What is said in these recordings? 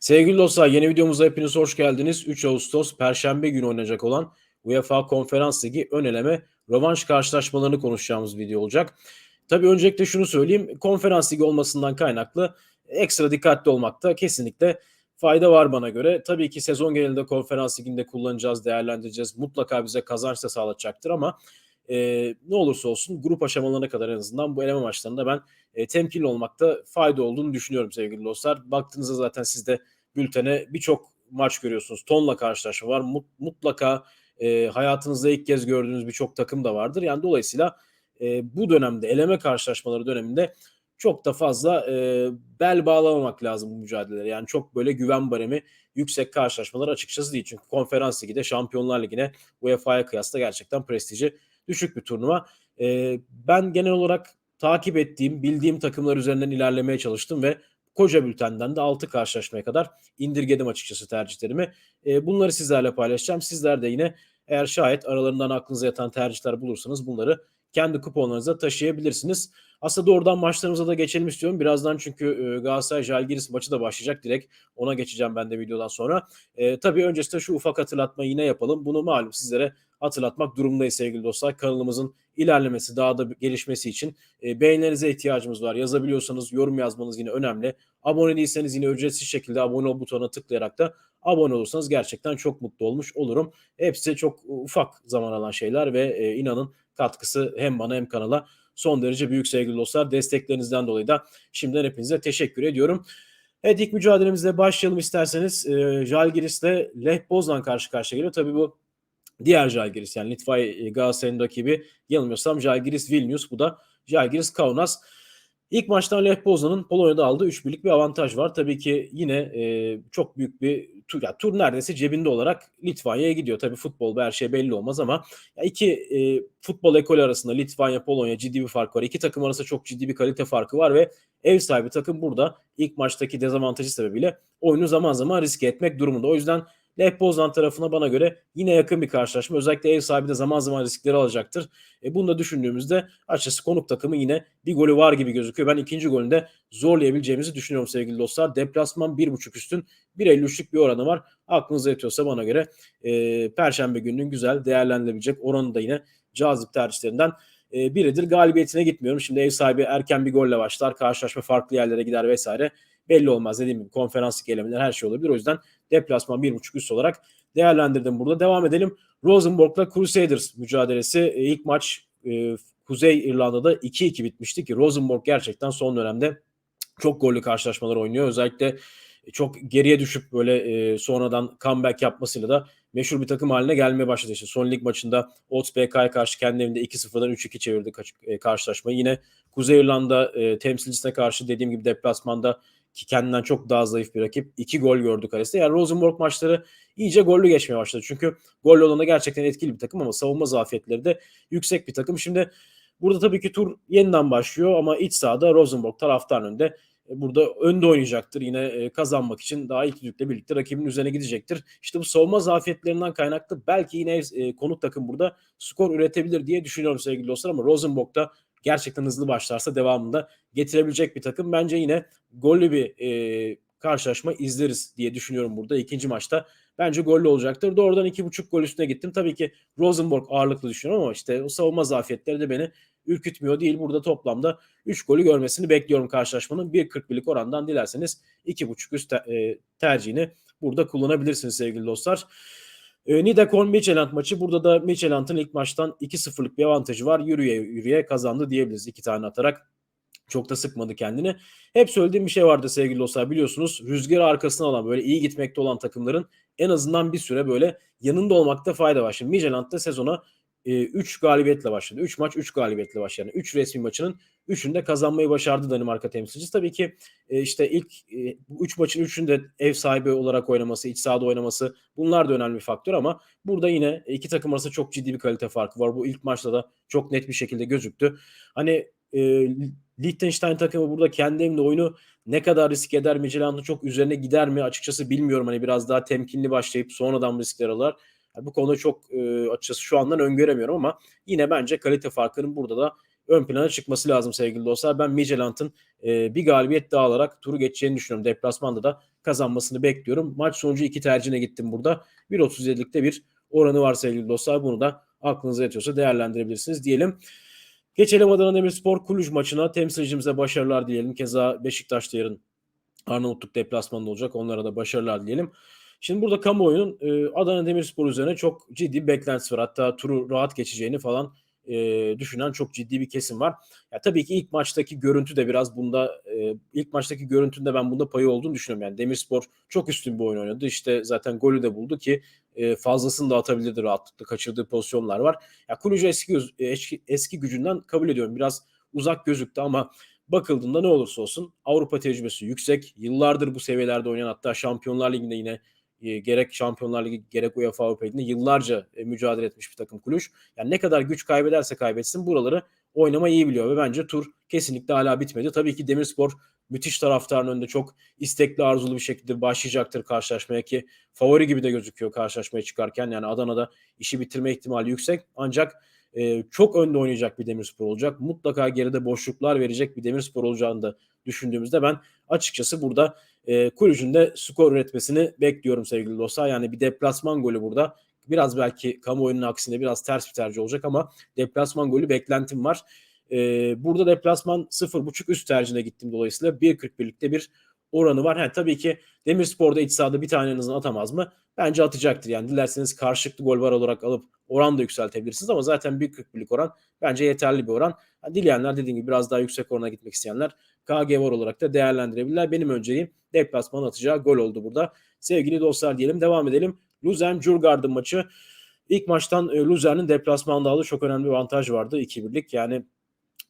Sevgili dostlar yeni videomuza hepiniz hoş geldiniz. 3 Ağustos Perşembe günü oynanacak olan UEFA Konferans Ligi ön eleme rövanş karşılaşmalarını konuşacağımız video olacak. Tabii öncelikle şunu söyleyeyim. Konferans Ligi olmasından kaynaklı ekstra dikkatli olmakta kesinlikle fayda var bana göre. Tabii ki sezon genelinde Konferans Ligi'nde kullanacağız, değerlendireceğiz. Mutlaka bize kazanç da sağlatacaktır ama e, ne olursa olsun grup aşamalarına kadar en azından bu eleme maçlarında ben e, temkinli olmakta fayda olduğunu düşünüyorum sevgili dostlar. Baktığınızda zaten siz de bültene birçok maç görüyorsunuz. Tonla karşılaşma var. Mutlaka e, hayatınızda ilk kez gördüğünüz birçok takım da vardır. Yani dolayısıyla e, bu dönemde eleme karşılaşmaları döneminde çok da fazla e, bel bağlamamak lazım bu mücadelelere. Yani çok böyle güven baremi yüksek karşılaşmalar açıkçası değil. Çünkü konferans ligi de Şampiyonlar Ligi'ne UEFA'ya kıyasla gerçekten prestiji düşük bir turnuva. E, ben genel olarak takip ettiğim, bildiğim takımlar üzerinden ilerlemeye çalıştım ve koca bültenden de 6 karşılaşmaya kadar indirgedim açıkçası tercihlerimi. E, bunları sizlerle paylaşacağım. Sizler de yine eğer şayet aralarından aklınıza yatan tercihler bulursanız bunları kendi kuponlarınıza taşıyabilirsiniz. Aslında doğrudan maçlarımıza da geçelim istiyorum. Birazdan çünkü e, Galatasaray Jalgiris maçı da başlayacak. Direkt ona geçeceğim ben de videodan sonra. E, tabii öncesinde şu ufak hatırlatmayı yine yapalım. Bunu malum sizlere hatırlatmak durumundayız sevgili dostlar. Kanalımızın ilerlemesi, daha da gelişmesi için e, beğenilerinize ihtiyacımız var. Yazabiliyorsanız yorum yazmanız yine önemli. Abone değilseniz yine ücretsiz şekilde abone ol butonuna tıklayarak da abone olursanız gerçekten çok mutlu olmuş olurum. Hepsi çok ufak zaman alan şeyler ve e, inanın katkısı hem bana hem kanala son derece büyük sevgili dostlar. Desteklerinizden dolayı da şimdiden hepinize teşekkür ediyorum. Evet ilk mücadelemizle başlayalım isterseniz. E, Jalgiris'le Lech Poznan karşı karşıya geliyor. Tabii bu diğer Jalgiris yani Litvay e, Galatasaray'ın rakibi yanılmıyorsam Jalgiris Vilnius bu da Jalgiris Kaunas. İlk maçtan Lech Poznan'ın Polonya'da aldığı 3 birlik bir avantaj var. Tabii ki yine e, çok büyük bir tur, yani tur neredeyse cebinde olarak Litvanya'ya gidiyor. Tabii futbolda her şey belli olmaz ama ya iki e, futbol ekolü arasında Litvanya, Polonya ciddi bir fark var. İki takım arasında çok ciddi bir kalite farkı var ve ev sahibi takım burada ilk maçtaki dezavantajı sebebiyle oyunu zaman zaman riske etmek durumunda. O yüzden Lech Poznan tarafına bana göre yine yakın bir karşılaşma. Özellikle ev sahibi de zaman zaman riskleri alacaktır. E, bunu da düşündüğümüzde açıkçası konuk takımı yine bir golü var gibi gözüküyor. Ben ikinci golünde zorlayabileceğimizi düşünüyorum sevgili dostlar. Deplasman 1.5 üstün 1.53'lük bir oranı var. Aklınıza yatıyorsa bana göre e, Perşembe gününün güzel değerlendirilebilecek oranı da yine cazip tercihlerinden e, biridir. Galibiyetine gitmiyorum. Şimdi ev sahibi erken bir golle başlar. Karşılaşma farklı yerlere gider vesaire. Belli olmaz. Dediğim gibi konferanslık elemeler her şey olabilir. O yüzden deplasman 1.5 üst olarak değerlendirdim burada. Devam edelim. Rosenborg'la Crusaders mücadelesi. E, ilk maç e, Kuzey İrlanda'da 2-2 bitmişti ki Rosenborg gerçekten son dönemde çok gollü karşılaşmalar oynuyor. Özellikle çok geriye düşüp böyle e, sonradan comeback yapmasıyla da meşhur bir takım haline gelmeye başladı. İşte son lig maçında Ots BK'ya karşı kendi evinde 2-0'dan 3-2 çevirdi e, karşılaşmayı. Yine Kuzey İrlanda e, temsilcisine karşı dediğim gibi deplasmanda ki kendinden çok daha zayıf bir rakip. iki gol gördü kalesinde. Yani Rosenborg maçları iyice gollü geçmeye başladı. Çünkü gol olana gerçekten etkili bir takım ama savunma zafiyetleri de yüksek bir takım. Şimdi burada tabii ki tur yeniden başlıyor ama iç sahada Rosenborg taraftar önünde e, burada önde oynayacaktır. Yine e, kazanmak için daha ilk düdükle birlikte rakibin üzerine gidecektir. İşte bu savunma zafiyetlerinden kaynaklı belki yine e, konuk takım burada skor üretebilir diye düşünüyorum sevgili dostlar ama Rosenborg'da gerçekten hızlı başlarsa devamında getirebilecek bir takım. Bence yine gollü bir e, karşılaşma izleriz diye düşünüyorum burada. ikinci maçta bence gollü olacaktır. Doğrudan iki buçuk gol üstüne gittim. Tabii ki Rosenborg ağırlıklı düşünüyorum ama işte o savunma zafiyetleri de beni ürkütmüyor değil. Burada toplamda 3 golü görmesini bekliyorum karşılaşmanın. 1.41'lik orandan dilerseniz 2.5 üst e, tercihini burada kullanabilirsiniz sevgili dostlar. E, Nidakorn Midtjylland maçı. Burada da Midtjylland'ın ilk maçtan 2-0'lık bir avantajı var. Yürüye yürüye kazandı diyebiliriz. iki tane atarak çok da sıkmadı kendini. Hep söylediğim bir şey vardı sevgili dostlar biliyorsunuz. Rüzgarı arkasına alan böyle iyi gitmekte olan takımların en azından bir süre böyle yanında olmakta fayda var. Şimdi Midtjylland da sezona 3 e, galibiyetle başladı. 3 maç 3 galibiyetle başladı. Yani 3 resmi maçının 3'ünde kazanmayı başardı Danimarka temsilcisi. Tabii ki e, işte ilk 3 e, maçın 3'ünde ev sahibi olarak oynaması, iç sahada oynaması bunlar da önemli bir faktör ama burada yine iki takım arasında çok ciddi bir kalite farkı var. Bu ilk maçta da çok net bir şekilde gözüktü. Hani e, Liechtenstein takımı burada kendi evinde oyunu ne kadar risk eder Midtjylland'ın çok üzerine gider mi açıkçası bilmiyorum. Hani biraz daha temkinli başlayıp sonradan riskler alır. Bu konuda çok e, açıkçası şu andan öngöremiyorum ama yine bence kalite farkının burada da ön plana çıkması lazım sevgili dostlar. Ben Midtjylland'ın e, bir galibiyet daha alarak turu geçeceğini düşünüyorum. Deplasmanda da kazanmasını bekliyorum. Maç sonucu iki tercihine gittim burada. 1.37'likte bir oranı var sevgili dostlar. Bunu da aklınıza yatıyorsa değerlendirebilirsiniz diyelim. Geçelim Adana Demirspor Kuluj maçına. Temsilcimize başarılar diyelim. Keza Beşiktaş'ta yarın Arnavutluk deplasmanında olacak. Onlara da başarılar diyelim. Şimdi burada kamuoyunun e, Adana Demirspor üzerine çok ciddi beklentisi var. Hatta turu rahat geçeceğini falan e, düşünen çok ciddi bir kesim var. Ya tabii ki ilk maçtaki görüntü de biraz bunda e, ilk maçtaki görüntünde ben bunda payı olduğunu düşünüyorum. Yani Demirspor çok üstün bir oyun oynadı. İşte zaten golü de buldu ki e, fazlasını da atabilirdi rahatlıkla. Kaçırdığı pozisyonlar var. Ya Kulücü eski, eski eski gücünden kabul ediyorum. Biraz uzak gözüktü ama bakıldığında ne olursa olsun Avrupa tecrübesi yüksek. Yıllardır bu seviyelerde oynayan hatta Şampiyonlar Ligi'nde yine e, gerek Şampiyonlar Ligi gerek UEFA Avrupa Ligi'nde yıllarca e, mücadele etmiş bir takım Kulüş. Yani ne kadar güç kaybederse kaybetsin buraları oynama iyi biliyor ve bence tur kesinlikle hala bitmedi. Tabii ki Demirspor müthiş taraftarın önünde çok istekli arzulu bir şekilde başlayacaktır karşılaşmaya ki favori gibi de gözüküyor karşılaşmaya çıkarken. Yani Adana'da işi bitirme ihtimali yüksek ancak e, çok önde oynayacak bir Demirspor olacak. Mutlaka geride boşluklar verecek bir Demirspor olacağını da düşündüğümüzde ben açıkçası burada e, Kulüc'ün de skor üretmesini bekliyorum sevgili dostlar. Yani bir deplasman golü burada. Biraz belki kamuoyunun aksine biraz ters bir tercih olacak ama deplasman golü beklentim var. E, burada deplasman 0.5 üst tercihine gittim dolayısıyla 1.41'likte bir oranı var. Yani tabii ki Demirspor'da iç sahada bir tane en azından atamaz mı? Bence atacaktır. Yani dilerseniz karşılıklı gol var olarak alıp oran da yükseltebilirsiniz ama zaten 1.41'lik oran bence yeterli bir oran. Yani dileyenler dediğim gibi biraz daha yüksek orana gitmek isteyenler KG var olarak da değerlendirebilirler. Benim önceliğim deplasman atacağı gol oldu burada. Sevgili dostlar diyelim devam edelim. Luzern Jurgard'ın maçı. İlk maçtan e, Luzern'in deplasmanda aldığı çok önemli bir avantaj vardı 2-1'lik. Yani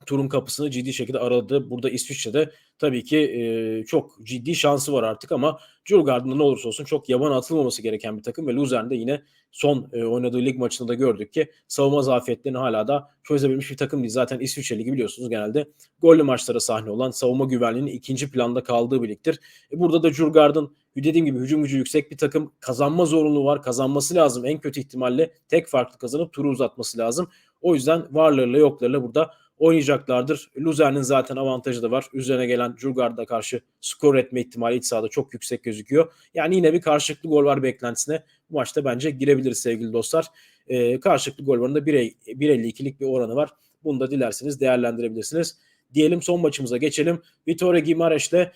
turun kapısını ciddi şekilde aradı. Burada İsviçre'de tabii ki e, çok ciddi şansı var artık ama Djurgården'da ne olursa olsun çok yaban atılmaması gereken bir takım ve Luzern'de yine son e, oynadığı lig maçında da gördük ki savunma zafiyetlerini hala da çözebilmiş bir takım değil. Zaten İsviçre Ligi biliyorsunuz genelde gollü maçlara sahne olan savunma güvenliğinin ikinci planda kaldığı bir ligdir. E, burada da Djurgården dediğim gibi hücum gücü yüksek bir takım kazanma zorunluluğu var. Kazanması lazım. En kötü ihtimalle tek farklı kazanıp turu uzatması lazım. O yüzden varlarıyla yoklarıyla burada oynayacaklardır. Luzern'in zaten avantajı da var. Üzerine gelen Jurgard'a karşı skor etme ihtimali iç sahada çok yüksek gözüküyor. Yani yine bir karşılıklı gol var beklentisine. Bu maçta bence girebiliriz sevgili dostlar. Ee, karşılıklı gol varında 1.52'lik bir oranı var. Bunu da dilerseniz değerlendirebilirsiniz. Diyelim son maçımıza geçelim. Vitória Gimareş'le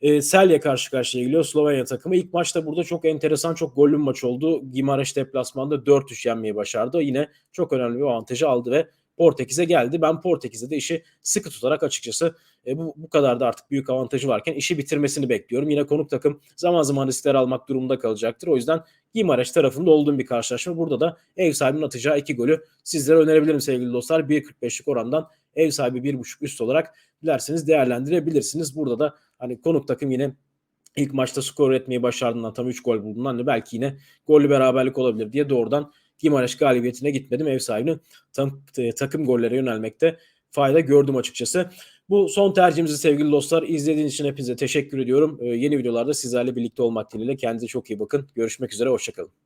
e, Celje karşı karşıya geliyor Slovenya takımı. İlk maçta burada çok enteresan, çok gollü maç oldu. Gimareş deplasmanda 4-3 yenmeyi başardı. Yine çok önemli bir avantajı aldı ve Portekiz'e geldi. Ben Portekiz'de de işi sıkı tutarak açıkçası e, bu, bu kadar da artık büyük avantajı varken işi bitirmesini bekliyorum. Yine konuk takım zaman zaman riskler almak durumunda kalacaktır. O yüzden Gimareş tarafında olduğum bir karşılaşma. Burada da ev sahibinin atacağı iki golü sizlere önerebilirim sevgili dostlar. 1.45'lik orandan ev sahibi 1.5 üst olarak dilerseniz değerlendirebilirsiniz. Burada da hani konuk takım yine ilk maçta skor etmeyi başardığından tam 3 gol bulduğundan hani belki yine gollü beraberlik olabilir diye doğrudan Gimareş galibiyetine gitmedim. Ev sahibinin tam, e, takım gollere yönelmekte fayda gördüm açıkçası. Bu son tercihimizi sevgili dostlar. izlediğiniz için hepinize teşekkür ediyorum. Ee, yeni videolarda sizlerle birlikte olmak dileğiyle. Kendinize çok iyi bakın. Görüşmek üzere. Hoşçakalın.